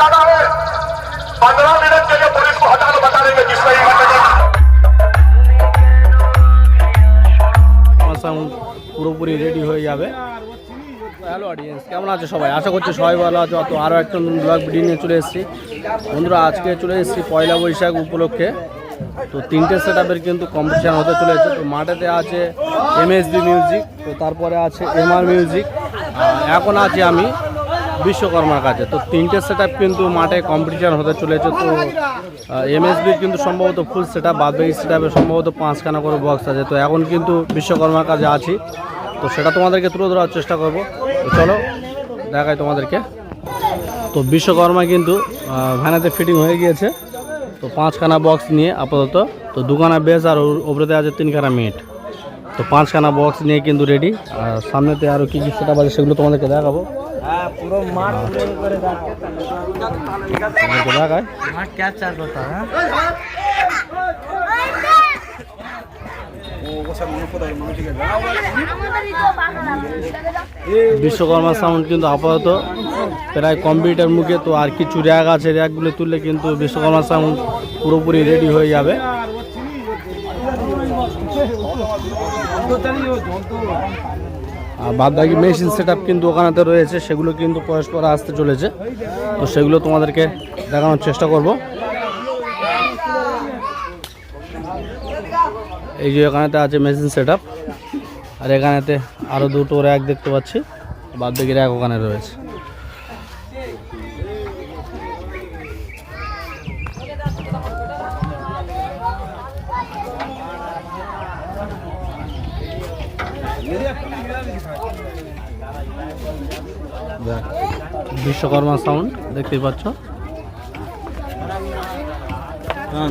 बताना है पंद्रह मिनट के लिए पुलिस को हटा लो बता देंगे किस तरीके से আমার সাউন্ড পুরোপুরি রেডি হয়ে যাবে হ্যালো অডিয়েন্স কেমন আছে সবাই আশা করছি সবাই ভালো আছো তো আরও একটা ব্লগ ভিডিও নিয়ে চলে এসেছি বন্ধুরা আজকে চলে এসেছি পয়লা বৈশাখ উপলক্ষে তো তিনটে সেট আপের কিন্তু কম্পিটিশান হতে চলেছে তো মাঠেতে আছে এমএসবি মিউজিক তো তারপরে আছে এমআর মিউজিক এখন আছি আমি বিশ্বকর্মার কাছে। তো তিনটে সেট কিন্তু মাঠে কম্পিটিশান হতে চলেছে। তো এমএসবির কিন্তু সম্ভবত ফুল সেট আপ বাদ বাকি সেট সম্ভবত পাঁচখানা করে বক্স আছে। তো এখন কিন্তু বিশ্বকর্মার কাছে আছি। তো সেটা তোমাদেরকে তুলে ধরার চেষ্টা করব। তো চলো, দেখাই তোমাদেরকে। তো বিশ্বকর্মা কিন্তু ভ্যানেতে ফিটিং হয়ে গিয়েছে। তো পাঁচখানা বক্স নিয়ে আপাতত, তো দুখানা বেস আর ওপরেতে আছে তিনখানা মিট তো পাঁচখানা বক্স নিয়ে কিন্তু রেডি আর সামনেতে আরও কী কী সেটা আছে সেগুলো তোমাদেরকে দেখাবো। পুরো মাঠ করে করতে হবে বিশ্বকর্মা সাউন্ড কিন্তু আপাতত প্রায় কম্পিউটার মুখে তো আর কিছু র্যাক আছে র্যাকগুলো তুললে কিন্তু বিশ্বকর্মা সাউন্ড পুরোপুরি রেডি হয়ে যাবে। বাদ বাকি মেশিন সেট কিন্তু ওখানেতে রয়েছে, সেগুলো কিন্তু পরস্পর আসতে চলেছে। তো সেগুলো তোমাদেরকে দেখানোর চেষ্টা করব। এই যে এখানেতে আছে মেশিন সেট আর এখানেতে আরও দুটো র্যাক দেখতে পাচ্ছি, বাদ বাকি র্যাক ওখানে রয়েছে। বিশ্বকর্মা সাউন্ড দেখতেই পাচ্ছ। হ্যাঁ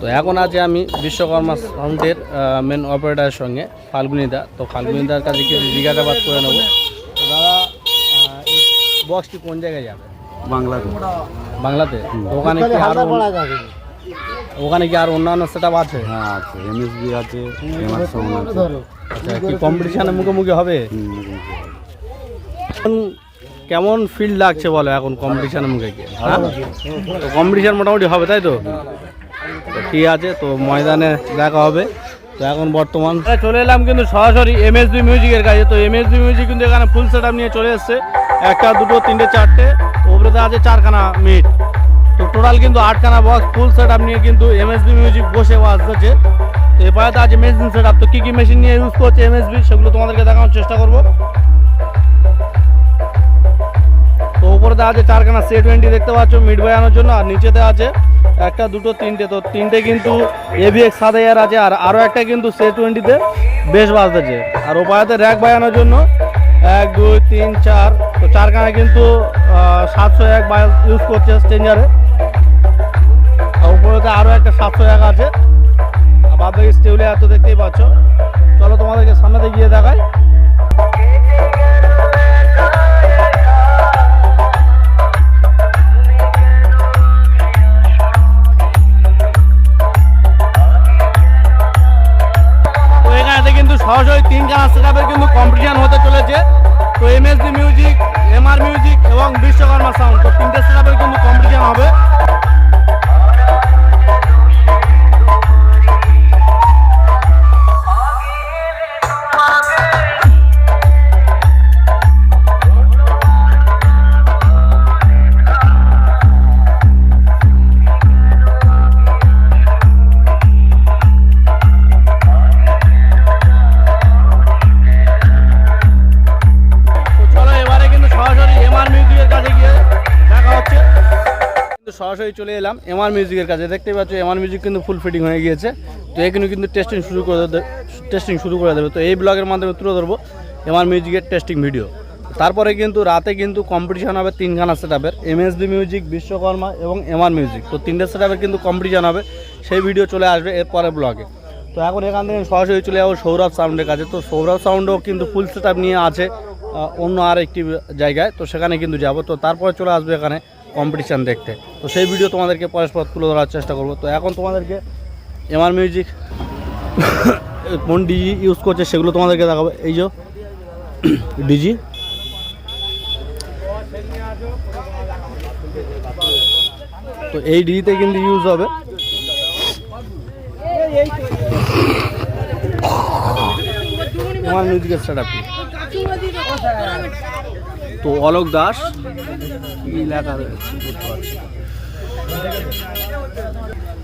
তো এখন আছে আমি বিশ্বকর্মা সাউন্ডের মেন অপারেটারের সঙ্গে ফাল্গুনিদা তো ফাল্গুনিদার কাছে কিছু জিজ্ঞাসাবাদ করে নেব। দাদা বক্সটি কোন জায়গায় যাবে? বাংলাতে। বাংলাতে? ওখানে কি আরও ওখানে কি আর অন্যান্য সেট আছে? হ্যাঁ আছে এমএসবি আছে এমআর আছে। আচ্ছা কি কম্পিটিশনের মুখোমুখি হবে? কেমন ফিল লাগছে বলো এখন কম্পিটিশনের মুখে গিয়ে? হ্যাঁ? তো কম্পিটিশন মোটামুটি হবে তাই তো? ঠিক আছে তো ময়দানে দেখা হবে। তো এখন বর্তমান চলে এলাম কিন্তু সরাসরি এমএসবি মিউজিকের কাছে। তো এমএসবি মিউজিক কিন্তু এখানে ফুল সেট নিয়ে চলে এসছে। একটা দুটো তিনটে চারটে। ওপরেতে আছে চারখানা মিট তো টোটাল কিন্তু আটখানা বক্স ফুল সেট আপ নিয়ে কিন্তু এমএসবি মিউজিক বসে বাজতেছে তো এরপরে আছে মেশিন সেট তো কী কী মেশিন নিয়ে ইউজ করছে এমএসবি সেগুলো তোমাদেরকে দেখানোর চেষ্টা করব। তো উপরেতে আছে চারখানা সে টোয়েন্টি দেখতে পাচ্ছ মিড বাজানোর জন্য, আর নিচেতে আছে একটা, দুটো, তিনটে। তো তিনটে কিন্তু এভিএক্স সাত হাজার আছে, আর আরও একটা কিন্তু সে টোয়েন্টিতে বেশ বাজতেছে আর ওপারেতে র্যাক বাজানোর জন্য, এক, দুই, তিন, চার, তো চারখানা কিন্তু সাতশো এক বাজ ইউজ করছে স্টেঞ্জারে উপরেতে আরও একটা সাতশো এক আছে। আর বাদ স্টেবলে এত দেখতেই পাচ্ছ। চলো তোমাদেরকে সামনেতে গিয়ে কিন্তু সরাসরি তিন খানা সেটআপের কিন্তু কম্পিটিশন হতে চলেছে। তো এমএসডি মিউজিক এমআর মিউজিক সরাসরি চলে এলাম এমআর মিউজিকের কাছে। দেখতেই পাচ্ছ এমআর মিউজিক কিন্তু ফুল ফিটিং হয়ে গিয়েছে। তো এখানে কিন্তু টেস্টিং শুরু করে টেস্টিং শুরু করে দেবে। তো এই ব্লগের মাধ্যমে তুলে ধরবো এমআর মিউজিকের টেস্টিং ভিডিও তারপরে কিন্তু রাতে কিন্তু কম্পিটিশন হবে তিনখানা সেট আপের এমএসবি মিউজিক বিশ্বকর্মা এবং এমআর মিউজিক তো তিনটে সেট আপের কিন্তু কম্পিটিশন হবে। সেই ভিডিও চলে আসবে এর পরে ব্লগে তো এখন এখান থেকে সরাসরি চলে যাব সৌরভ সাউন্ডের কাছে। তো সৌরভ সাউন্ডও কিন্তু ফুল সেট নিয়ে আছে অন্য আর একটি জায়গায়। তো সেখানে কিন্তু যাব। তো তারপরে চলে আসবে এখানে কম্পিটিশান দেখতে। তো সেই ভিডিও তোমাদেরকে পরস্পর তুলে ধরার চেষ্টা করব। তো এখন তোমাদেরকে এমআর মিউজিক কোন ডিজি ইউজ করছে সেগুলো তোমাদেরকে দেখাবো। এই যে ডিজি তো এই ডিজিতে কিন্তু ইউজ হবে। তোমার মিউজিকের সেট আপটি তো অলোক দাস লেখা রয়েছে।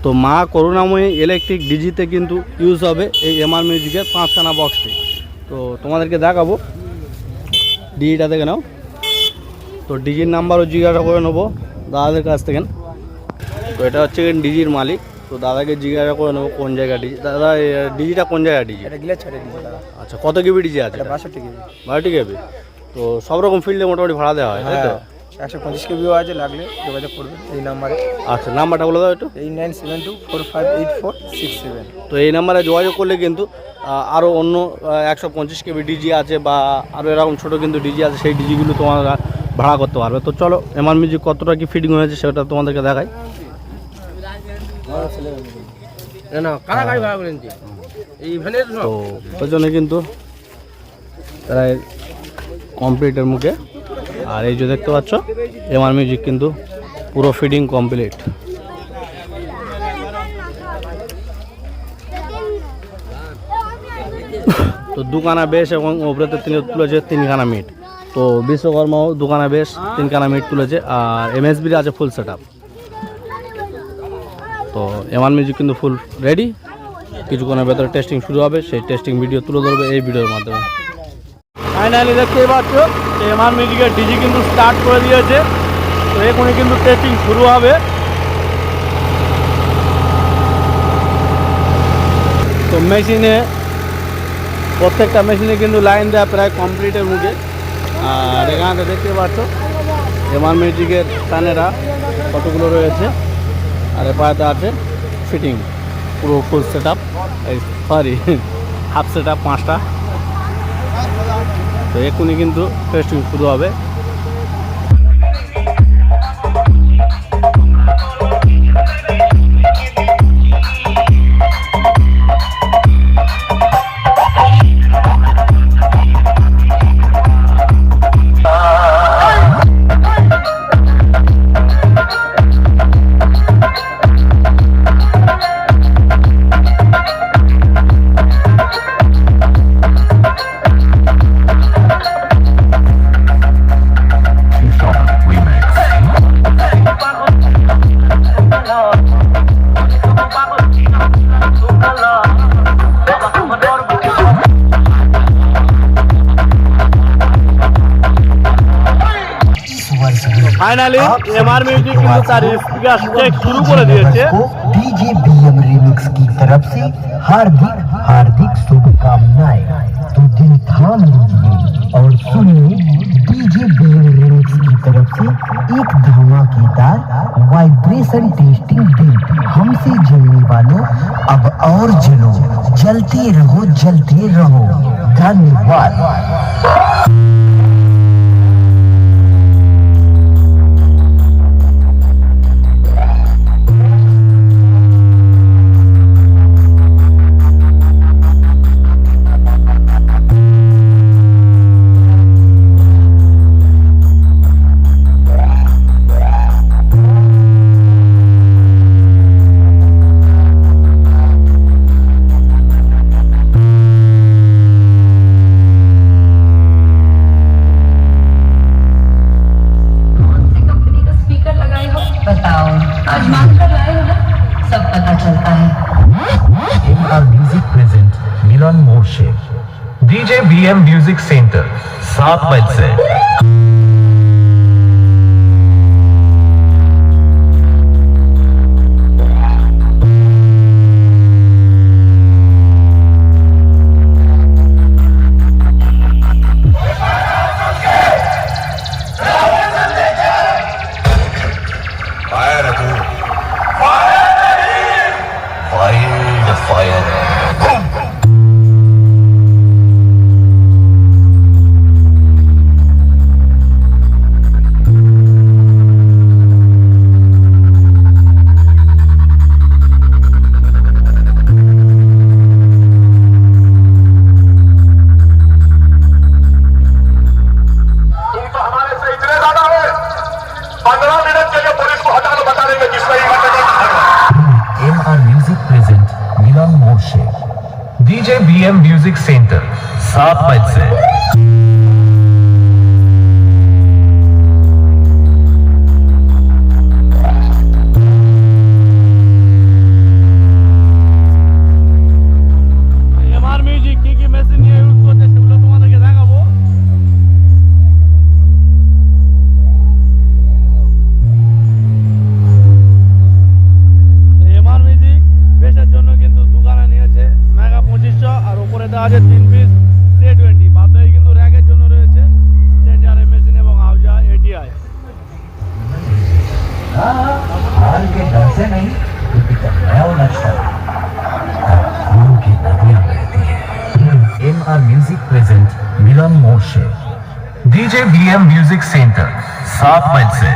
তো মা করুণাময়ী ইলেকট্রিক ডিজিতে কিন্তু ইউজ হবে এই এমআর মিউজিকের পাঁচখানা বক্সটি তো। তোমাদেরকে দেখাবো। ডিজিটা দেখে নাও। তো ডিজির নাম্বারও জিজ্ঞাসা করে নেব দাদাদের কাছ থেকে। তো এটা হচ্ছে ডিজির মালিক। তো দাদাকে জিজ্ঞাসা করে নেব কোন জায়গা ডিজি দাদা ডিজিটা কোন জায়গা ডিজি আচ্ছা কত কেবি ডিজি আছে? বাষট্টি কেজি বারোটি কেবি তো সব রকম ফিল্ডে মোটামুটি ভাড়া দেওয়া হয় তাই তো? হ্যাঁ একশো পঁচিশ কেবিও আছে লাগলে যোগাযোগ করবেন এই নাম্বারে। আচ্ছা নাম্বারটা বলে দাও একটু। এই nine seven two four five eight four six seven. তো এই নাম্বারে যোগাযোগ করলে কিন্তু আরও অন্য একশো পঁচিশ কেবি ডিজি আছে বা আরও এরকম ছোটো কিন্তু ডিজি আছে সেই ডিজিগুলো তোমরা ভাড়া করতে পারবে। তো চলো এমআর মিউজিক কতটা কি ফিটিং হয়েছে সেটা তোমাদেরকে দেখাই। তো ওই কিন্তু প্রায় কমপ্লিটের মুখে। আর এই যে দেখতে পাচ্ছ এমআর মিউজিক কিন্তু পুরো ফিডিং কমপ্লিট তো দুখানা বেশ এবং ওপরেতে তিনি তুলেছে তিনখানা মিট তো বিশ্বকর্মাও দুখানা বেশ তিনখানা মিট তুলেছে, আর এমএসবির আছে ফুল সেট তো এমআর মিউজিক কিন্তু ফুল রেডি কিছুক্ষণের ভেতরে টেস্টিং শুরু হবে, সেই টেস্টিং ভিডিও তুলে ধরবে এই ভিডিওর মাধ্যমে। ফাইনালি দেখতেই পাচ্ছ, এমআর মিউজিকের ডিজি কিন্তু স্টার্ট করে দিয়েছে। তো এখনই কিন্তু টেস্টিং শুরু হবে। তো মেশিনে প্রত্যেকটা মেশিনে কিন্তু লাইন দেওয়া প্রায় কমপ্লিটের মুখে। আর এখানে দেখতে পাচ্ছ, এমআর মিউজিকের ফ্যানেরা কতগুলো রয়েছে, আর এপাতে আছে ফিটিং পুরো full set up sorry half set up পাঁচটা। তো এক্ষুনি কিন্তু টেস্টিং শুরু হবে। ফাইনালি এমআর মিউজিক কিন্তু তার স্পিকার চেক শুরু করে দিয়েছে डीजे बीएम रिमिक्स की तरफ से हार्दिक हार्दिक शुभकामनाएं तो दिल थाम लीजिए और सुनिए डीजे बीएम रिमिक्स की तरफ से एक धमाकेदार वाइब्रेशन टेस्टिंग दिल हमसे जलने वालों अब और जलो जलते रहो जलते रहो धन्यवाद से डीजे बीएम म्यूज़िक सेंटर सात मई से। DJ B M music centre सात मई से music present Milon Morshe DJ B M music centre সাত মাইল से